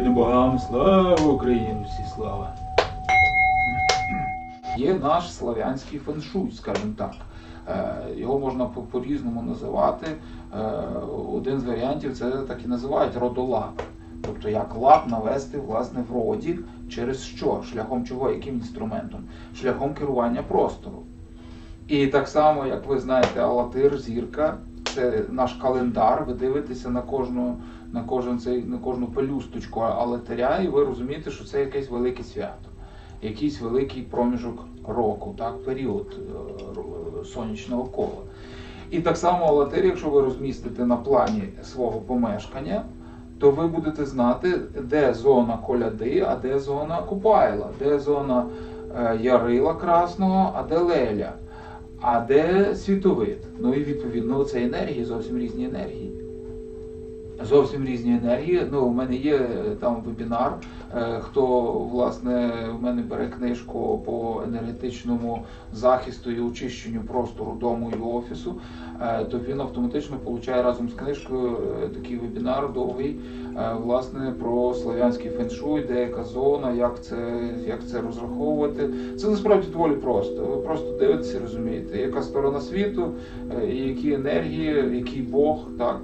єдиним богам, слава Україні, всі слава. Є наш слав'янський феншуй, скажімо так. Е, Його можна по- по-різному називати. Е, Один з варіантів це так і називають родолап. Тобто як лап навести власне в роді через що? Шляхом чого, яким інструментом? Шляхом керування простору. І так само, як ви знаєте, Алатир, зірка це наш календар. Ви дивитеся на кожну, на кожен цей, на кожну пелюсточку Алатиря, і ви розумієте, що це якесь велике свято, якийсь великий проміжок року, так, період е, сонячного кола. І так само Алатир, якщо ви розмістите на плані свого помешкання, то ви будете знати, де зона коляди, а де зона Купайла, де зона е, Ярила Красного, а де Леля, а де світовид. Ну і відповідно це енергії, зовсім різні енергії. Зовсім різні енергії. Ну, у мене є е, там вебінар. Е, Хто власне в мене бере книжку по енергетичному захисту і очищенню простору дому і офісу, е, то він автоматично получає разом з книжкою такий вебінар довгий, власне, про славянський феншуй, де яка зона, як це, як це розраховувати. Це насправді доволі просто. Ви просто дивитеся, розумієте, яка сторона світу, які енергії, який Бог, так.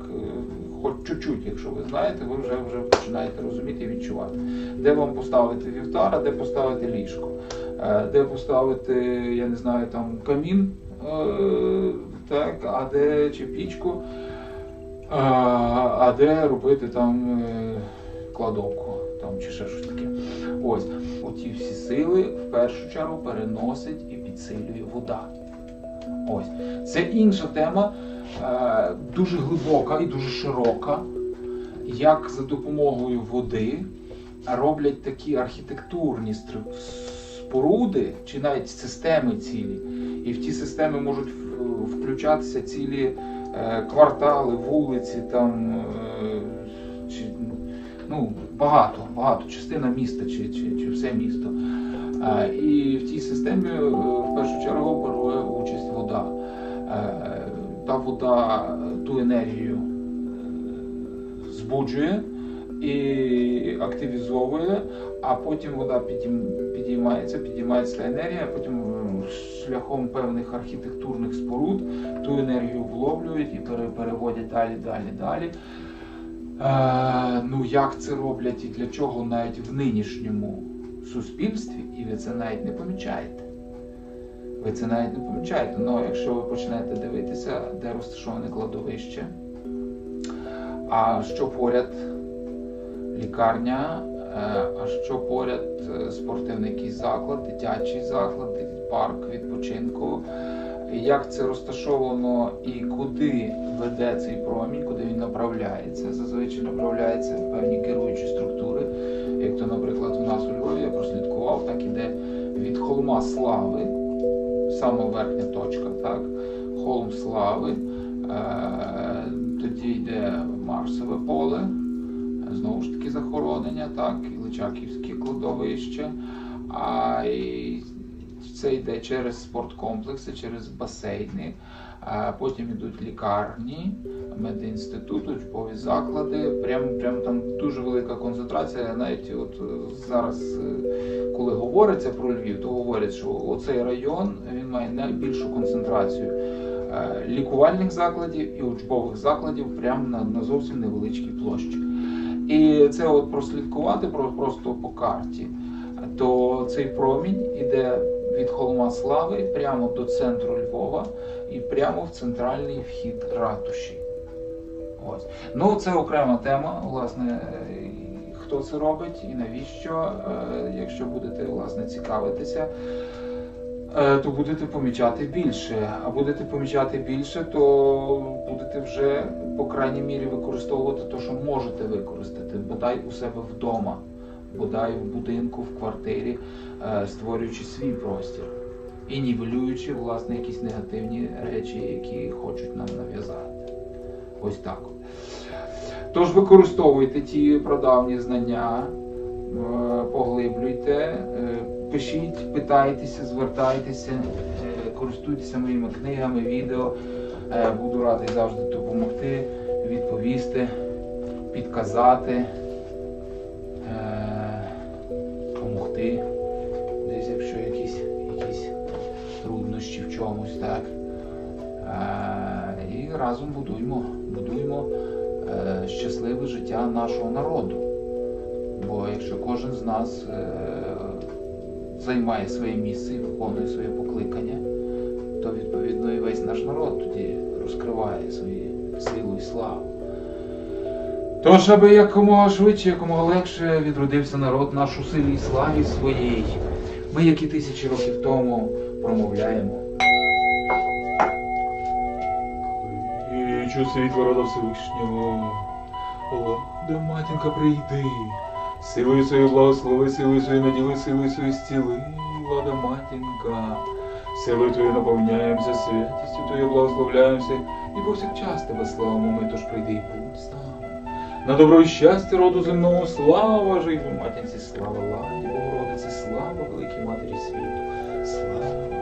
Е, Хоч чуть-чуть, якщо ви знаєте, ви вже, вже починаєте розуміти і відчувати, де вам поставити вівтар, а де поставити ліжко, е, де поставити, я не знаю, там камін, е, так, а де чи пічку, а, а де робити там е, кладовку там, чи ще щось таке. Ось, оті всі сили в першу чергу переносить і підсилює вода. Ось. Це інша тема, е, дуже глибока і дуже широка, як за допомогою води роблять такі архітектурні споруди, чи навіть системи цілі. І в ті системи можуть включатися цілі е, квартали, вулиці, там, е, чи, ну, багато, багато, частина міста чи, чи, чи все місто. Е, І в цій системі е, в першу чергу бере участь вода. Та вода е, ту енергію е, збуджує і активізовує, а потім вода підіймається, підіймається енергія, а потім е, шляхом певних архітектурних споруд ту енергію вловлюють і переводять далі, далі, далі. Е, ну як це роблять і для чого навіть в нинішньому суспільстві, і ви це навіть не помічаєте. Ви це навіть не помічаєте. Ну, якщо ви почнете дивитися, де розташоване кладовище, а що поряд лікарня, е, а що поряд е, спортивний заклад, дитячий заклад, парк відпочинку, як це розташовано і куди веде цей промінь, куди він направляється. Зазвичай направляється в певні керуючі структури. Як то, наприклад, у нас у Львові я прослідкував, так іде від холма слави, сама верхня точка, так, холм слави, е, тоді йде Марсове поле, знову ж таки захоронення, так, і Личаківське кладовище. А і це йде через спорткомплекси, через басейни, потім йдуть лікарні, медінститут, учбові заклади. Прямо, прямо там дуже велика концентрація. Навіть от е, зараз, е, коли говориться про Львів, то говорять, що оцей район він має найбільшу концентрацію е, лікувальних закладів і учбових закладів прямо на, на зовсім невеличкій площі. І це от прослідкувати про- просто по карті, то цей промінь іде від холма слави прямо до центру Львова і прямо в центральний вхід ратуші. Ось. Ну, це окрема тема, власне, е, хто це робить і навіщо, Е, якщо будете власне цікавитися. е, То будете помічати більше. А будете помічати більше, то будете вже, по крайній мірі, використовувати те, що можете використати, бодай у себе вдома, бодай в будинку, в квартирі, е, створюючи свій простір і нівелюючи власне якісь негативні речі, які хочуть нам нав'язати. Ось так. Тож використовуйте ті прадавні знання, е, поглиблюйте, е, пишіть, питайтеся, звертайтеся, користуйтеся моїми книгами, відео. Буду радий завжди допомогти, відповісти, підказати. Допомогти. Десь якщо якісь, якісь труднощі в чомусь, так. І разом будуємо, будуємо е, щасливе життя нашого народу. Бо якщо кожен з нас е, займає своє місце і виконує своє покликання, то відповідно і весь наш народ тоді розкриває свою силу і славу. Тож, аби якомога швидше, якомога легше відродився народ наш у силі і славі своїй, ми, як і тисячі років тому, промовляємо. Кличу світло рода Всевишнього. О, да матінка прийди. Силою свою благослови, силою свою наділи, силою свою зціли, влада матінка. Силою твою наповняємося, святістю твою благословляємося, і повсякчас тебе славимо ми, тож прийди і будь з нами. На добро і щастя роду земного слава житлу матінці, слава ладі, Богородиці, слава великій матері світу, слава.